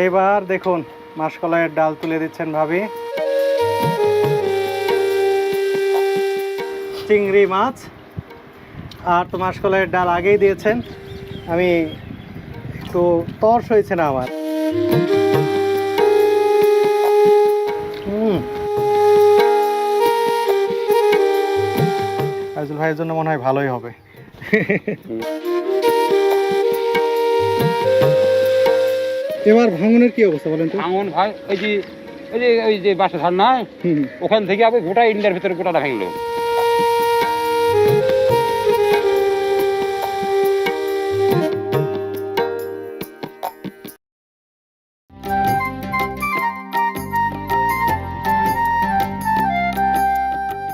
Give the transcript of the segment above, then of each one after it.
এইবার দেখুন মাসকলাইয়ের ডাল তুলে দিচ্ছেন ভাবি। চিংড়ি মাছ। আর তো মাসকলাইয়ের ডাল আগেই দিয়েছেন। আমি একটু তর্স হয়েছে না আমার। হুম। ফাইজুল ভাইয়ের জন্য মনে হয় ভালোই হবে। এবার ভাঙনের কি অবস্থা বলেন তো? ভাঙন ভাই ওই যে ওই যে ওই যে বাসা ধান নাই। ওখান থেকে আবার গোটা ইন্ডিয়ার ভিতরে গোটাটা ভাঙলো।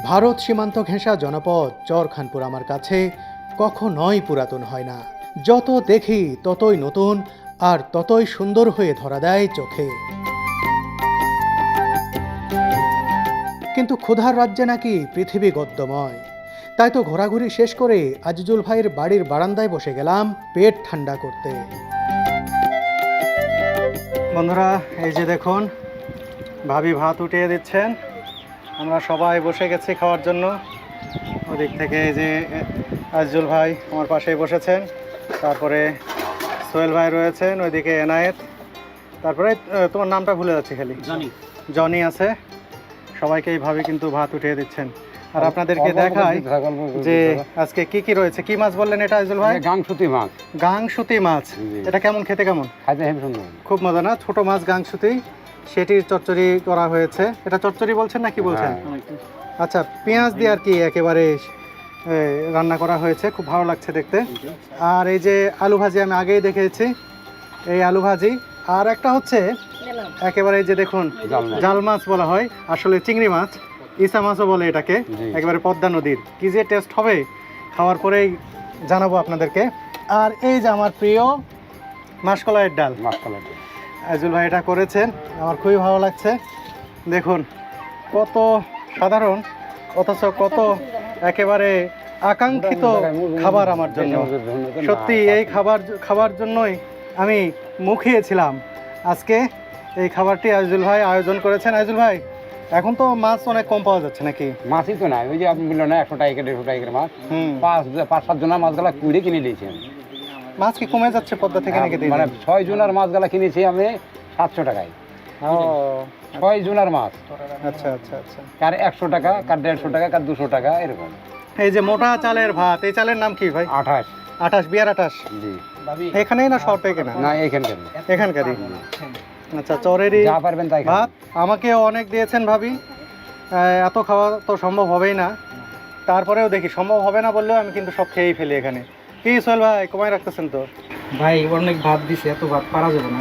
ভারত সীমান্ত ঘেঁষা জনপদ চরখানপুর আমার কাছে। কখনোই পুরাতন হয় না। যত দেখি ততই নতুন আর ততই সুন্দর হয়ে ধরা দেয় চোখে। কিন্তু ক্ষুধার রাজ্যে নাকি পৃথিবী গদ্যময়। তাই তো ঘোরাঘুরি শেষ করে আজিজুল ভাইয়ের বাড়ির বারান্দায় বসে গেলাম পেট ঠান্ডা করতে। বন্ধুরা, এই যে দেখুন, ভাবি ভাত উঠিয়ে দিচ্ছেন। আমরা সবাই বসে গেছি খাওয়ার জন্য। ওদিক থেকে এই যে আজিজুল ভাই আমার পাশেই বসেছেন। তারপরে সোহেল ভাই রয়েছেন ওইদিকে এনায়েত। তারপরে তোমার নামটা ভুলে যাচ্ছি খালি। জানি। জনি আছে। সবাইকে এইভাবে কিন্তু ভাত উঠিয়ে দিচ্ছেন। আর আপনাদেরকে দেখাই যে আজকে কি কি রয়েছে? কি মাছ বললেন এটা আজিজুল ভাই? গাং সুতি মাছ। গাংসুতি মাছ। এটা কেমন খেতে কেমন? খুব মজা না? ছোট মাছ গাংসুতি। সেটির চচ্চড়ি করা হয়েছে। এটা চচ্চড়ি বলছেন না কি বলছেন? হ্যাঁ। আচ্ছা পেঁয়াজ দিয়ে আর কি একেবারে রান্না করা হয়েছে। খুব ভালো লাগছে দেখতে। আর এই যে আলু ভাজি আমি আগেই দেখেছি। এই আলু ভাজি। আর একটা হচ্ছে একেবারে যে দেখুন জাল মাছ। বলা হয়। আসলে চিংড়ি মাছ ইসা মাছও বলে এটাকে। একেবারে পদ্মা নদীর। কি যে টেস্ট হবে? খাওয়ার পরেই জানাব আপনাদেরকে। আর এই যে আমার প্রিয় মাসকলাইয়ের ডাল। আজুল ভাই এটা করেছেন। আমার খুবই ভালো লাগছে। দেখুন কত সাধারণ অথচ কত একেবারে আকাঙ্ক্ষিত খাবার আমার জন্য। সত্যি এই খাবার খাবার জন্যই আমি মুখিয়েছিলাম আজকে এই খাবারটি আজুল ভাই আয়োজন করেছেন। আজুল ভাই এখন তো মাছ অনেক কম পাওয়া যাচ্ছে নাকি? মাছই তো নাই ওই যে আপনি বললেন না একশো টাকা দেড়শো টাকার মাছ। হুম। পাঁচ পাঁচ সাত জনের মাছগুলা কুড়ে কিনে দিয়েছেন। মাছ কি কমে যাচ্ছে পদ্মা থেকে নাকি দিয়ে মানে ছয় জনের মাছগুলা কিনেছি আমি সাতশো টাকায়। ছয় জনের মাছ। আচ্ছা আচ্ছা আচ্ছা। কার একশো টাকা কার দেড়শো টাকা কার দুশো টাকা এরকম। এই যে মোটা চালের ভাত এই চালের নাম কি ভাই? আঠাশ। আঠাশ বিয়ার আঠাশ? জি। এখানেই না শর্টে কেনা না এইখানকার এখানকারই? আচ্ছা চরেরই যা পারবেন তাই ভাত? আমাকে অনেক দিয়েছেন ভাবি। এত খাওয়া তো সম্ভব হবেই না। তারপরেও দেখি সম্ভব হবে না বললেও আমি কিন্তু সব খেয়েই ফেলি এখানে। কি সোহেল ভাই কমায় রাখতেছেন তো? ভাই অনেক ভাত দিছে এত ভাত পারা যাবে না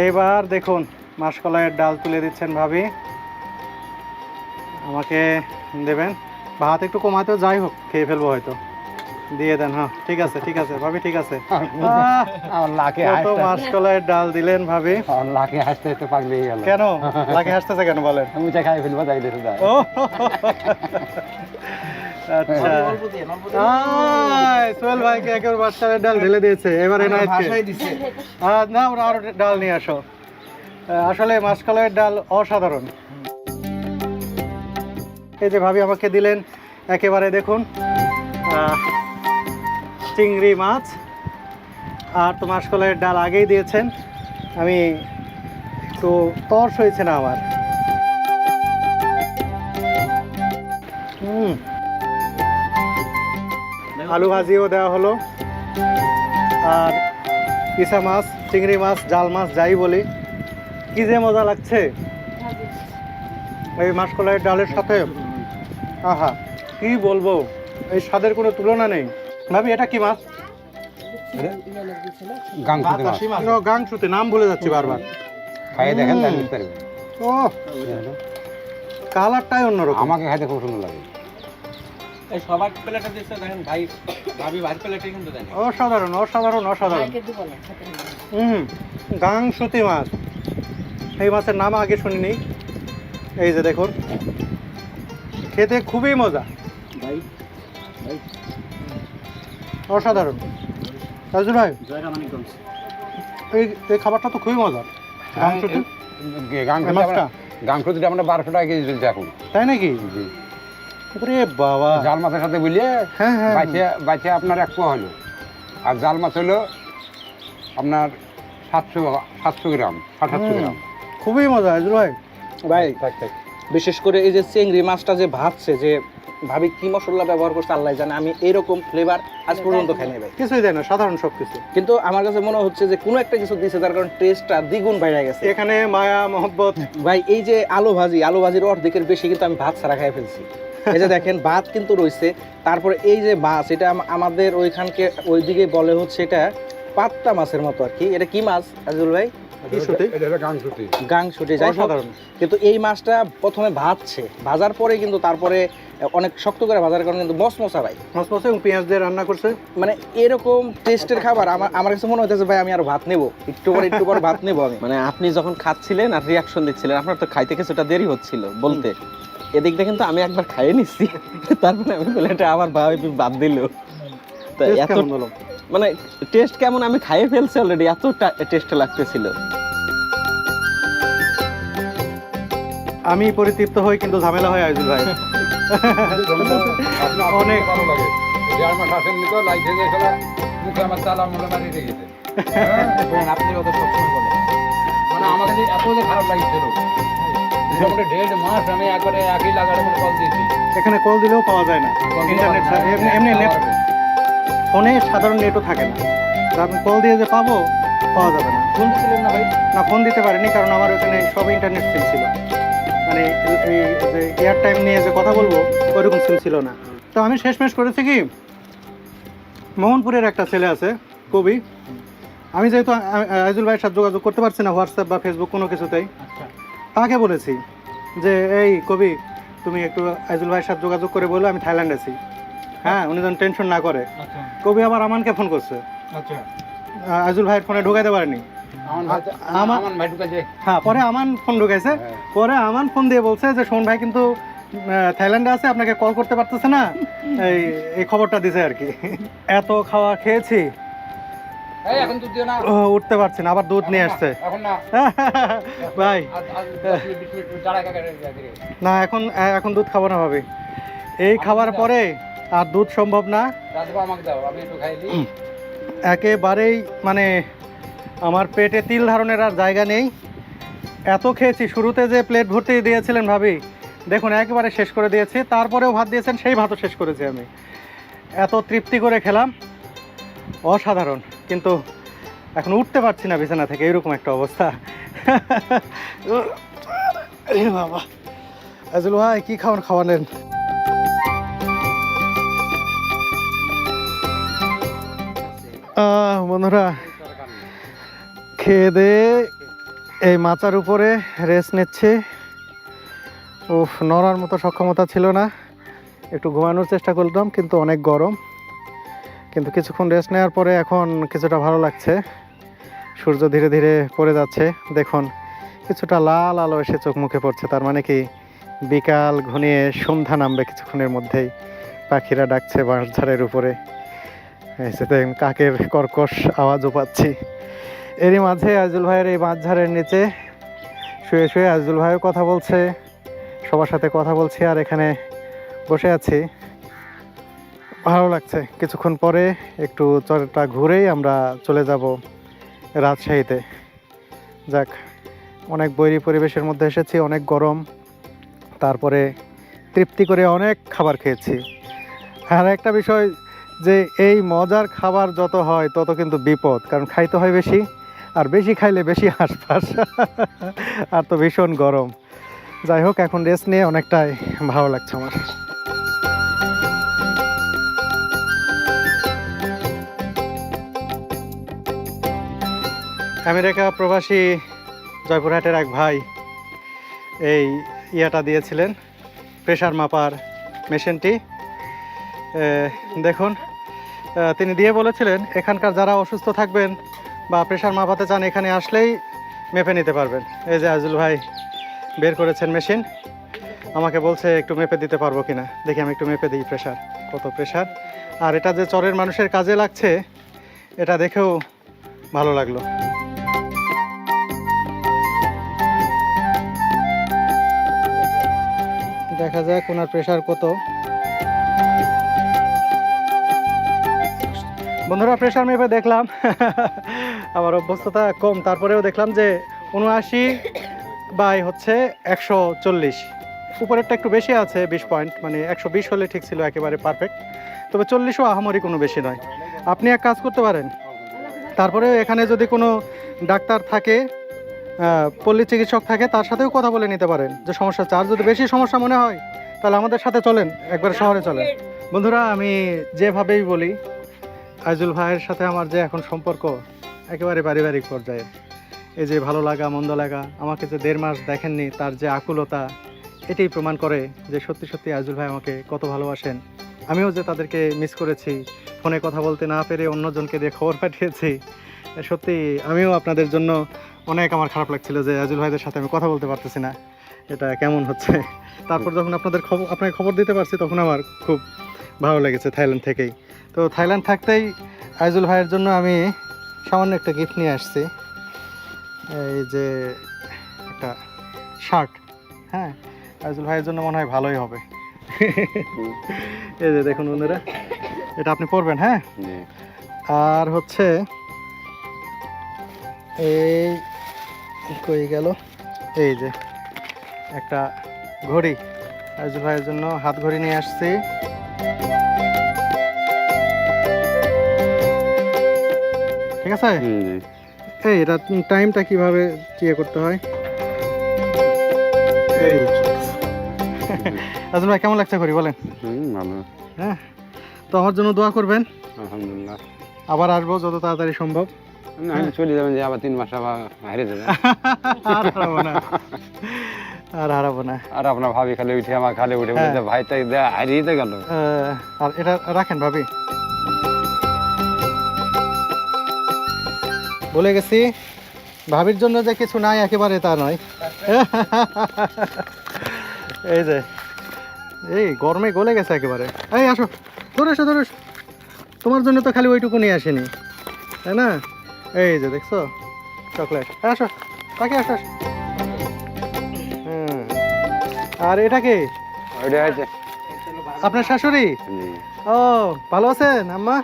এইবার দেখুন মাসকলাইয়ের ডাল তুলে দিচ্ছেন ভাবি। আমাকে দেবেন। ভাত একটু কমাতেও যাই হোক খেয়ে ফেলব হয়তো। দিয়ে দেন হ্যাঁ ঠিক আছে ঠিক আছে ভাবি ঠিক আছে। কত মাসকলাইয়ের ডাল দিলেন ভাবি। লাখে হাসতে হাসতে পাগলে গেল। কেন? লাগে হাসতেছে কেন বলেন? আমি খাই ফেলব তাই দেখে ও। আচ্ছা। সোহেল ভাইকে একেবারে বাচ্চাদের ডাল ঢেলে দিয়েছে। এবার এনায়েতকে না ওরা আরও ডাল নিয়ে আসো। আসলে মাসকলাইয়ের ডাল অসাধারণ। এই যে ভাবি আমাকে দিলেন একেবারে দেখুন চিংড়ি মাছ। আর তো মাসকলাইয়ের ডাল আগেই দিয়েছেন। আমি তো তর্স হয়েছে না আমার। আলু ভাজিও দেওয়া হলো। আর ইসা মাছ চিংড়ি মাছ জাল মাছ যাই বলি। কি যে মজা লাগছে। এই মাসকলাইয়ের ডালের সাথে। আহা কি বলব? এই স্বাদের কোনো তুলনা নেই। ভাবি এটা কি মাছ? গাংসুতে নাম ভুলে যাচ্ছি বারবার। খাইয়ে দেখেন। ও কালারটাই অন্যরকম। আমাকে খাইতে খুব সুন্দর লাগে। এই সবার প্লেটে দিছে দেখেন ভাই ভাবি ভাই প্লেটে কিন্তু দেন অসাধারণ অসাধারণ অসাধারণ। হুম গাংসুতি মাছ। এই মাছের নাম আগে শুনিনি। এই যে দেখুন খেতে খুবই মজা। ভাই অসাধারণ। তাজুল ভাই এই এই খাবারটা তো খুবই মজা এই মাছটা? গাংস যদি আমরা বারোশো টাকা কেজি চলছে এখন। তাই নাকি। ওরে বাবা। জাল মাছের সাথে বুঝলে হ্যাঁ হ্যাঁ। বাইছে বাইছে আপনার এক পোয়া হলো। আর জাল মাছ হলো আপনার সাতশো সাতশো গ্রাম সাত সাতশো গ্রাম। খুবই মজা আজুল ভাই। ভাই বিশেষ করে এই যে চিংড়ি মাছটা যে ভাবছে যে ভাবি কি মশলা ব্যবহার করছে আল্লাহ জানে আমি এরকম ফ্লেভার আজ পর্যন্ত খাইনি ভাই। কিছুই দেয় না সাধারণ সব কিছু কিন্তু আমার কাছে মনে হচ্ছে যে কোনো একটা কিছু দিয়েছে যার কারণ টেস্টটা দ্বিগুণ বাইরে গেছে। এখানে মায়া মহব্বত। ভাই এই যে আলু ভাজি আলু ভাজির অর্ধেকের বেশি কিন্তু আমি ভাত ছাড়া খাই ফেলছি। এই যে দেখেন ভাত কিন্তু রয়েছে। তারপরে এই যে মাছ এটা আমাদের ওইখানকে ওইদিকে বলে হচ্ছে এটা পাত্তা মাছের মতো আর কি। এটা কি মাছ আজিজুল ভাই? যাই কিন্তু এই মাছটা প্রথমে ভাজছে। ভাজার পরে কিন্তু তারপরে অনেক শক্ত করে ভাজার কারণে কিন্তু মসমসা ভাই মসমসে এবং পেঁয়াজ দিয়ে রান্না করছে। মানে এরকম টেস্টের খাবার আমার আমার কাছে মনে হইতেছে ভাই আমি আর ভাত নেব। একটু পরে একটু পরে ভাত নেব আমি। মানে আপনি যখন খাচ্ছিলেন আর রিয়াকশন দিচ্ছিলেন আপনার তো খাইতে কিছুটা দেরি হচ্ছিল বলতে। এদিকটা কিন্তু আমি একবার খাইয়ে নিচ্ছি তারপরে আমি প্লেটে আমার ভাই বাদ দিল। তা এত মানে টেস্ট কেমন? আমি খাইয়ে ফেলছি অলরেডি এত টেস্ট লাগতেছিল। আমি পরিতৃপ্ত হই কিন্তু ঝামেলা হয় আইজুল ভাই। অনেক। ভালো লাগে মুখে আমার তালা মনে মারি রেখেছে আপনি ওদের সবসময় বলেন। মানে আমাদের এত খারাপ লাগছিল। মোটামুটি দেড় মাস আমি একবারে একই লাগার মতো কল দিয়েছি। এখানে কল দিলেও পাওয়া যায় না। ইন্টারনেট এমনি এমনি নেট ফোনে সাধারণ নেটও থাকে না। তো আপনি কল দিয়ে যে পাবো পাওয়া যাবে না। ফোন দিছিলেন না ভাই? না ফোন দিতে পারিনি কারণ আমার ওখানে সব ইন্টারনেট সিম ছিল। মানে এই এই যে এয়ার টাইম নিয়ে যে কথা বলব ওইরকম সিম ছিল না। তো আমি শেষমেশ করেছি কি মোহনপুরের একটা ছেলে আছে কবি। আমি যেহেতু আইজুল ভাইয়ের সাথে যোগাযোগ করতে পারছি না হোয়াটসঅ্যাপ বা ফেসবুক কোনো কিছুতেই। তাকে বলেছি যে এই কবি তুমি একটু আইজুল ভাইয়ের সাথে যোগাযোগ করে বলো আমি থাইল্যান্ড আছি। হ্যাঁ উনি যেন টেনশন না করে। কবি আবার আমানকে ফোন করছে। আইজুল ভাইয়ের ফোনে ঢুকাইতে পারেনি। হ্যাঁ পরে আমান ফোন ঢুকাইছে। হ্যাঁ। পরে আমান ফোন দিয়ে বলছে যে শোন ভাই কিন্তু থাইল্যান্ডে আছে আপনাকে কল করতে পারতেছে না। এই এই খবরটা দিছে আর কি। এত খাওয়া খেয়েছি। উঠতে পারছি না আবার দুধ নিয়ে আসছে। ভাই। না এখন এখন দুধ খাব না ভাবি। এই খাবার পরে আর দুধ সম্ভব না। একেবারেই মানে আমার পেটে তিল ধারণের আর জায়গা নেই। এত খেয়েছি শুরুতে যে প্লেট ভর্তি দিয়েছিলেন ভাবি দেখুন একেবারে শেষ করে দিয়েছি। তারপরেও ভাত দিয়েছেন সেই ভাতও শেষ করেছি আমি। এত তৃপ্তি করে খেলাম। অসাধারণ। কিন্তু এখন উঠতে পারছি না বিছানা থেকে, এরকম একটা অবস্থা। বাবা। আজুল ভাই, কী খাবার খাওয়ালেন? বন্ধুরা, খেয়ে দিয়ে এই মাচার উপরে রেস্ট নিচ্ছে। উফ, নড়ার মতো সক্ষমতা ছিল না। একটু ঘুমানোর চেষ্টা করলাম, কিন্তু অনেক গরম। কিন্তু কিছুক্ষণ রেস্ট নেওয়ার পরে এখন কিছুটা ভালো লাগছে। সূর্য ধীরে ধীরে পড়ে যাচ্ছে। দেখুন, কিছুটা লাল আলো এসে চোখ মুখে পড়ছে। তার মানে কি, বিকাল ঘনিয়ে সন্ধ্যা নামবে কিছুক্ষণের মধ্যেই। পাখিরা ডাকছে বাঁশঝাড়ের উপরে। কাকের কর্কশ আওয়াজও পাচ্ছি। এরই মাঝে আজুল ভাইয়ের এই বাঁশঝাড়ের নিচে শুয়ে শুয়ে আজুল ভাইও কথা বলছে। সবার সাথে কথা বলছি আর এখানে বসে আছি। ভালো লাগছে। কিছুক্ষণ পরে একটু চরটা ঘুরেই আমরা চলে যাব রাজশাহীতে। যাক, অনেক বৈরী পরিবেশের মধ্যে এসেছি, অনেক গরম। তারপরে তৃপ্তি করে অনেক খাবার খেয়েছি। আর একটা বিষয় যে এই মজার খাবার যত হয়, তত কিন্তু বিপদ, কারণ খাইতে হয় বেশি আর বেশি খাইলে বেশি হাঁসফাঁস। আর তো ভীষণ গরম। যাই হোক, এখন রেস্ট নিয়ে অনেকটাই ভালো লাগছে আমার। আমেরিকা প্রবাসী জয়পুরহাটের এক ভাই এই ইয়াটা দিয়েছিলেন প্রেশার মাপার মেশিনটি। দেখুন তিনি দিয়ে বলেছিলেন, এখানকার যারা অসুস্থ থাকবেন বা প্রেশার মাপাতে চান, এখানে আসলেই মেপে নিতে পারবেন। এই যে আজুল ভাই বের করেছেন মেশিন। আমাকে বলছে, একটু মেপে দিতে পারব কিনা? দেখি আমি একটু মেপে দিই প্রেশার কত প্রেশার আর এটা যে চরের মানুষের কাজে লাগছে, এটা দেখেও ভালো লাগল। দেখা যাক ওনার প্রেশার কত। বন্ধুরা প্রেশার মেপে দেখলাম। আমার অভ্যস্ততা কম। তারপরেও দেখলাম যে উনআশি বাই হচ্ছে একশো চল্লিশ। উপরেরটা একটু বেশি আছে, বিশ পয়েন্ট মানে একশো বিশ হলে ঠিক ছিল, একেবারে পারফেক্ট তবে চল্লিশও আহামরি কোনো বেশি নয়। আপনি এক কাজ করতে পারেন। তারপরে এখানে যদি কোনো ডাক্তার থাকে পল্লী চিকিৎসক থাকে, তার সাথেও কথা বলে নিতে পারেন যে সমস্যা আর যদি বেশি সমস্যা মনে হয়, তাহলে আমাদের সাথে চলেন, একবার শহরে চলেন। বন্ধুরা, আমি যেভাবেই বলি, আইজুল ভাইয়ের সাথে আমার যে এখন সম্পর্ক, একেবারে পারিবারিক পর্যায়ে এই যে ভালো লাগা, মন্দ লাগা, আমাকে যে দেড় মাস দেখেননি, তার যে আকুলতা, এটাই প্রমাণ করে যে সত্যি সত্যি আইজুল ভাই আমাকে কত ভালোবাসেন। আমিও যে তাদেরকে মিস করেছি, ফোনে কথা বলতে না পেরে অন্যজনকে দিয়ে খবর পাঠিয়েছি, সত্যি আমিও আপনাদের জন্য অনেক আমার খারাপ লাগছিল যে আজুল ভাইদের সাথে আমি কথা বলতে পারতেছি না। এটা কেমন হচ্ছে? তারপর যখন আপনাদের খবর আপনাকে খবর দিতে পারছি তখন আমার খুব ভালো লেগেছে থাইল্যান্ড থেকেই। তো থাইল্যান্ড থাকতেই আইজুল ভাইয়ের জন্য আমি সামান্য একটা গিফট নিয়ে আসছি। এই যে একটা শার্ট হ্যাঁ? আইজুল ভাইয়ের জন্য মনে হয় ভালোই হবে। এই যে দেখুন বন্ধুরা এটা আপনি পরবেন হ্যাঁ? আর হচ্ছে এই কই গেল? এই যে একটা ঘড়ি। আইজুল ভাইয়ের জন্য হাত ঘড়ি নিয়ে আসছি। ঠিক আছে? এই এটা টাইমটা কীভাবে ইয়ে করতে হয়? এই। আজুল ভাই কেমন লাগছে ঘড়ি বলেন? ভালো। হ্যাঁ তো আমার জন্য দোয়া করবেন। আলহামদুলিল্লাহ। আবার আসব যত তাড়াতাড়ি সম্ভব। আমি চলে যাবেন যে আবার তিন মাস আবার হারিয়ে যাবেন আর হারাবো না। আর হারাবো না। আর আপনার ভাবি খালি উঠে আমার খালি উঠে হ্যাঁ। বলে ভাই তাই হারিয়ে তো গেল। আর এটা রাখেন ভাবি। বলে গেছি ভাবির জন্য যে কিছু নাই একেবারে তা নয়। এই যে এই গরমে গলে গেছে একেবারে। এই আসো। ধরে এসো ধরে তোমার জন্য তো খালি ওইটুকু নিয়ে আসেনি তাই না? এই যে দেখছ? চকলেট। আসো। তাকে আসো। হুম। আর এটা কি? ওইটা আপনার শাশুড়ি? ও ভালো আছেন আম্মা?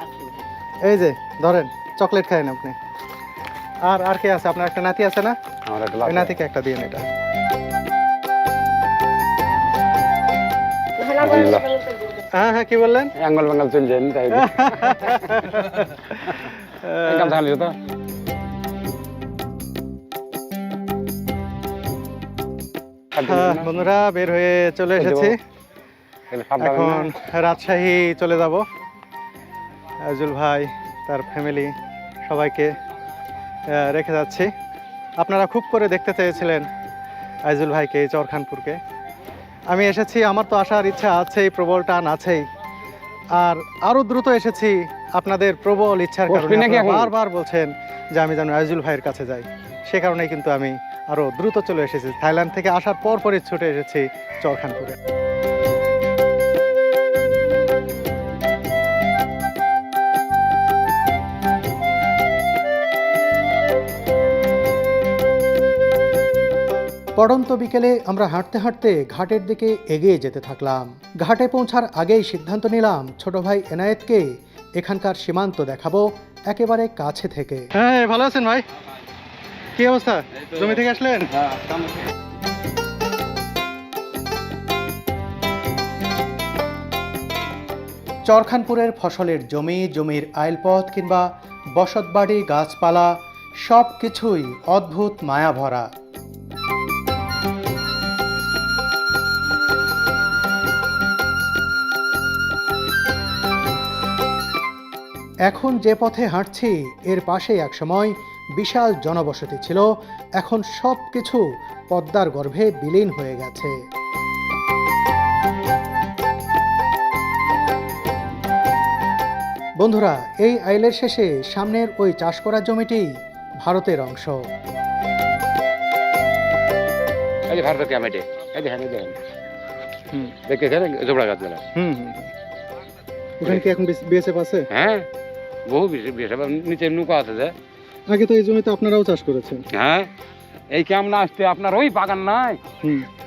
এই যে ধরেন চকলেট খায়েন আপনি। আর আর কে আছে? আপনার একটা নাতি আছে না? ওই নাতিকে একটা দিন এটা। হ্যাঁ হ্যাঁ কি বললেন? অ্যাঙ্গল ব্যাঙ্গল চলে যায়নি তাই তো। বন্ধুরা বের হয়ে চলে এসেছি। এখন রাজশাহী চলে যাব। আজুল ভাই তার ফ্যামিলি সবাইকে রেখে যাচ্ছি। আপনারা খুব করে দেখতে চেয়েছিলেন আইজুল ভাইকে চরখানপুরকে। আমি এসেছি আমার তো আসার ইচ্ছা আছেই প্রবল টান আছেই। আর আরও দ্রুত এসেছি আপনাদের প্রবল ইচ্ছার কারণে? বারবার বলছেন যে আমি যেন আইজুল ভাইয়ের কাছে যাই। সে কারণেই কিন্তু আমি আরও দ্রুত চলে এসেছি। থাইল্যান্ড থেকে আসার পর পরই ছুটে এসেছি চরখানপুরে পড়ন্ত বিকেলে আমরা হাঁটতে হাঁটতে ঘাটের দিকে এগিয়ে যেতে থাকলাম। ঘাটে পৌঁছার আগেই সিদ্ধান্ত নিলাম, ছোট ভাই এনায়েতকে এখানকার সীমান্ত দেখাবো, একেবারে কাছে থেকে। হ্যাঁ ভালো আছেন ভাই? কি অবস্থা? জমি থেকে আসলেন? চরখানপুরের ফসলের জমি, জমির আইলপথ কিংবা বসতবাড়ি, গাছপালা সব কিছুই অদ্ভুত মায়া ভরা এখন যে পথে হাঁটছি, এর পাশে একসময় বিশাল জনবসতি ছিল। এখন সব কিছু পদ্মার গর্ভে বিলীন হয়ে গেছে। বন্ধুরা এই আইলের শেষে সামনের ওই চাষ করা জমিটি ভারতের অংশ। এখন বিএসএফ আছে? হ্যাঁ বহু বেশি বেশি নিচে নৌকা আছে আগে তো এই জমিতে আপনারাও চাষ করেছেন। হ্যাঁ এই কেমন আসতে আপনার ওই বাগান নাই?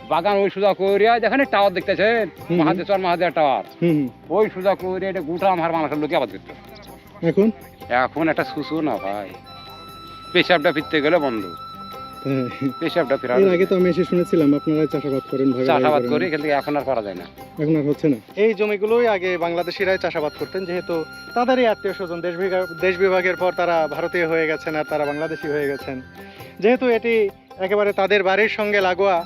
বাগান ওই সুজা করিয়া যেখানে টাওয়ার দেখতেছেন। মহাদেশ্বর মহাদেব টাওয়ার। ওই সুজা করিয়া এটা গোটা আমার মানুষের লোকে আবার করতো। এখন? এখন একটা সুসু না ভাই। পেশাবটা ফিরতে গেলে বন্ধ। পেশাবটা ফেরা এর আগে তো আমি এসে শুনেছিলাম আপনারা চাষাবাদ করেন ভাগে চাষাবাদ। করি কিন্তু এখন আর করা যায় না। এখন আর হচ্ছে না। এই জমিগুলোই আগে বাংলাদেশিরাই চাষাবাদ করতেন যেহেতু তাদেরই আত্মীয় স্বজন দেশ বিভাগ দেশ বিভাগের পর তারা ভারতীয় হয়ে গেছেন আর তারা বাংলাদেশি হয়ে গেছেন। যেহেতু এটি একেবারে তাদের বাড়ির সঙ্গে লাগোয়া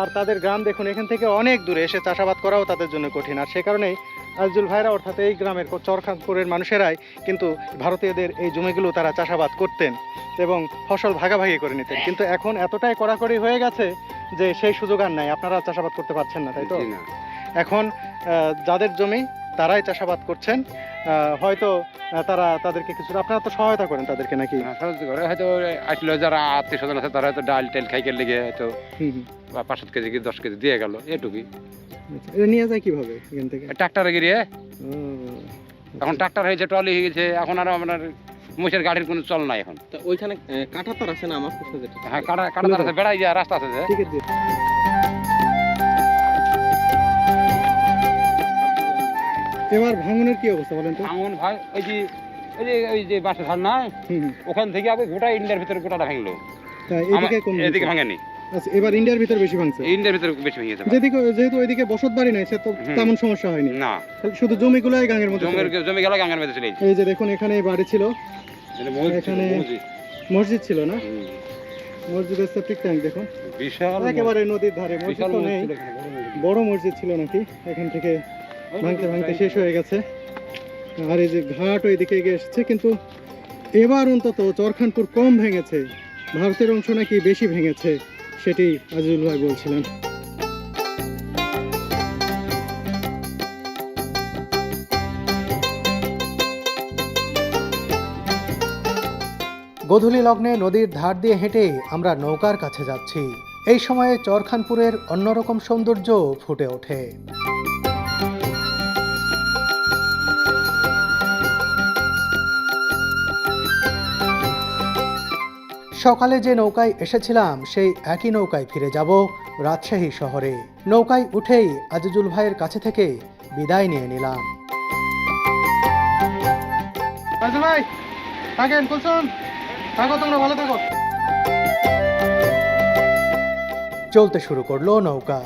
আর তাদের গ্রাম দেখুন এখান থেকে অনেক দূরে এসে চাষাবাদ করাও তাদের জন্য কঠিন। আর সে কারণেই আজুল ভাইরা অর্থাৎ এই গ্রামের চরখানপুরের মানুষেরাই কিন্তু ভারতীয়দের এই জমিগুলো তারা চাষাবাদ করতেন এবং ফসল ভাগাভাগি করে নিতেন। কিন্তু এখন এতটাই কড়াকড়ি হয়ে গেছে যে সেই সুযোগ আর নাই। আপনারা চাষাবাদ করতে পারছেন না তাই তো? এখন যাদের জমি তারাই চাষাবাদ করছেন হয়তো তারা তাদেরকে কিছুটা আপনারা তো সহায়তা করেন তাদেরকে নাকি? হ্যাঁ, হয়তো আসলে যারা আত্মীয় স্বজন আছে তারা হয়তো ডাল টেল খাইকে লেগে হয়তো। বা পাঁচ সাত কেজি কি দশ কেজি দিয়ে গেল এটুকুই। এটা নিয়ে যায় কীভাবে এখান থেকে? ট্রাক্টারে গিয়ে। এখন ট্রাক্টার হয়েছে ট্রলি হয়ে গেছে এখন আর আপনার মোষের গাড়ির কোনো চল নাই এখন। তা ওইখানে কাটা তার আছে না আমার প্রশ্ন যেটা? হ্যাঁ কাটা কাটা আছে বেড়াই যায় রাস্তা আছে ঠিক আছে। এবার ভাঙনের কি অবস্থা বলেন তো? ভাই ওই যে ওই যে ওই যে বাসা ধান নাই হুম, হুম। ওখান থেকে আবার গোটা ইন্ডিয়ার ভিতরে গোটাটা ভাঙলো। এদিকে এদিকে ভাঙেনি। আচ্ছা এবার ইন্ডিয়ার ভিতর বেশি ভাঙছে? ইন্ডিয়ার ভিতরে বেশি ভেঙেছে ভাই। যেদিকে যেহেতু ওইদিকে বসত বাড়ি নাই তো তেমন সমস্যা হয়নি। না। শুধু জমিগুলোই গাঙের মধ্যে জমির মধ্যে চলে এই যে দেখুন এখানে বাড়ি ছিল। মসজিদ, এখানে- মসজিদ। মসজিদ ছিল না? মসজিদের সেপ্টিক ট্যাঙ্ক দেখুন। বিশাল একেবারে নদীর ধারে মসজিদ তো নেই। বড় মসজিদ। ছিল নাকি? এখান থেকে ভাঙতে ভাঙতে শেষ হয়ে গেছে। আর এই যে ঘাট ওইদিকে এগিয়ে এসেছে কিন্তু এবার অন্তত চরখানপুর কম ভেঙেছে। ভারতের অংশ নাকি বেশি ভেঙেছে। সেটি আজিজুল ভাই বলছিলেন। গোধূলি লগ্নে নদীর ধার দিয়ে হেঁটে আমরা নৌকার কাছে যাচ্ছি। এই সময়ে চরখানপুরের অন্যরকম সৌন্দর্য ফুটে ওঠে। সকালে যে নৌকায় এসেছিলাম সেই একই নৌকায় ফিরে যাব রাজশাহী শহরে। নৌকায় উঠেই আজিজুল ভাইয়ের কাছে থেকে বিদায় নিয়ে নিলাম। ভাই থাকেন কুলসুম থাকো তোমরা ভালো থাকো। চলতে শুরু করল নৌকা।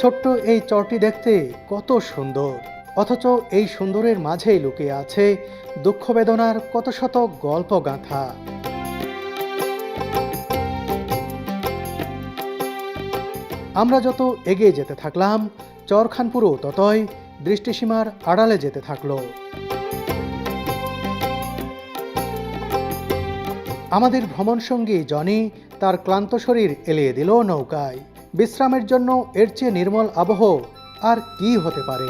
ছোট্ট এই চরটি দেখতে কত সুন্দর। অথচ এই সুন্দরের মাঝেই লুকিয়ে আছে দুঃখ বেদনার কত শত গল্প গাঁথা। আমরা যত এগিয়ে যেতে থাকলাম, চরখানপুরও ততই দৃষ্টিসীমার আড়ালে যেতে থাকল। আমাদের ভ্রমণ সঙ্গী জনি তার ক্লান্ত শরীর এলিয়ে দিল নৌকায়। বিশ্রামের জন্য এর চেয়ে নির্মল আবহ আর কি হতে পারে?